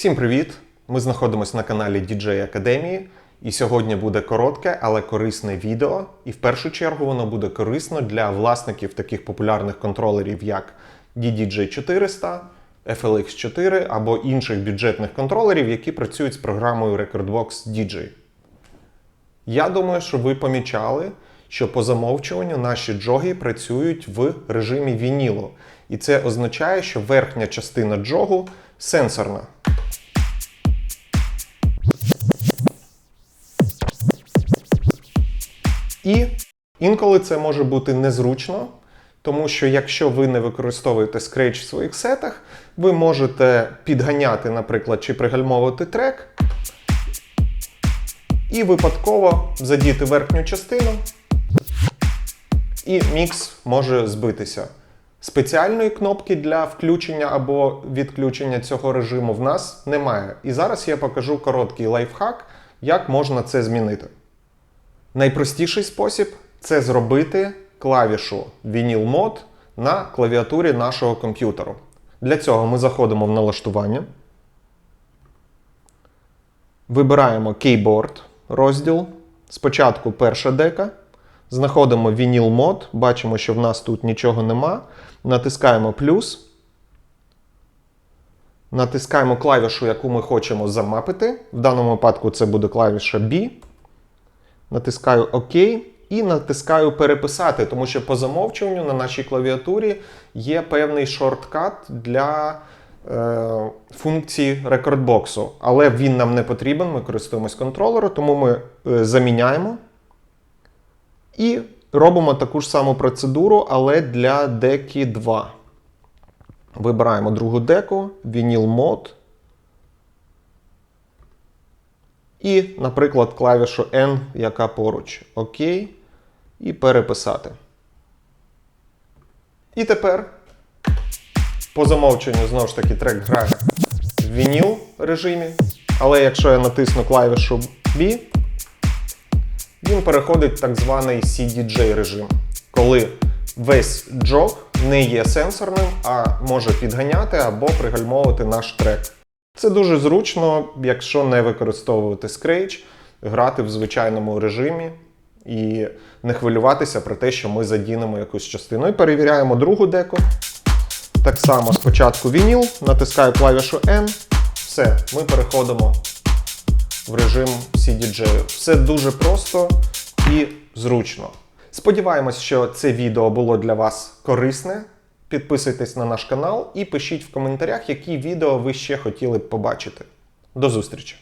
Всім привіт! Ми знаходимося на каналі DJ Академії, і сьогодні буде коротке, але корисне відео. І в першу чергу воно буде корисно для власників таких популярних контролерів, як DDJ 400, FLX 4 або інших бюджетних контролерів, які працюють з програмою Recordbox DJ. Я думаю, що ви помічали, що по замовчуванню наші джоги працюють в режимі вінілу. І це означає, що верхня частина джогу сенсорна. І інколи це може бути незручно, тому що якщо ви не використовуєте Scratch в своїх сетах, ви можете підганяти, наприклад, чи пригальмовувати трек і випадково задіти верхню частину, і мікс може збитися. Спеціальної кнопки для включення або відключення цього режиму в нас немає. І зараз я покажу короткий лайфхак, як можна це змінити. Найпростіший спосіб це зробити клавішу Vinyl Mode на клавіатурі нашого комп'ютеру. Для цього ми заходимо в налаштування, вибираємо Keyboard розділ. Спочатку перша дека. Знаходимо Vinyl Mode, бачимо, що в нас тут нічого нема. Натискаємо плюс. Натискаємо клавішу, яку ми хочемо замапити. В даному випадку це буде клавіша B. Натискаю ОК і натискаю переписати, тому що по замовчуванню на нашій клавіатурі є певний шорткат для е, функції рекордбоксу. Але він нам не потрібен, ми користуємось контролером, тому ми е, заміняємо. І робимо таку ж саму процедуру, але для деки 2. Вибираємо другу деку, Vinyl Mode. І, наприклад, клавішу N, яка поруч. ОК. І переписати. І тепер, по замовченню, знову ж таки, трек грає в вініл режимі. Але якщо я натисну клавішу B, він переходить в так званий CDJ режим, коли весь джог не є сенсорним, а може підганяти або пригальмовувати наш трек. Це дуже зручно, якщо не використовувати Scratch, грати в звичайному режимі і не хвилюватися про те, що ми задінемо якусь частину. І перевіряємо другу деку. Так само спочатку вініл, натискаю клавішу N. Все, ми переходимо в режим CDJ. Все дуже просто і зручно. Сподіваємось, що це відео було для вас корисне. Підписуйтесь на наш канал і пишіть в коментарях, які відео ви ще хотіли б побачити. До зустрічі!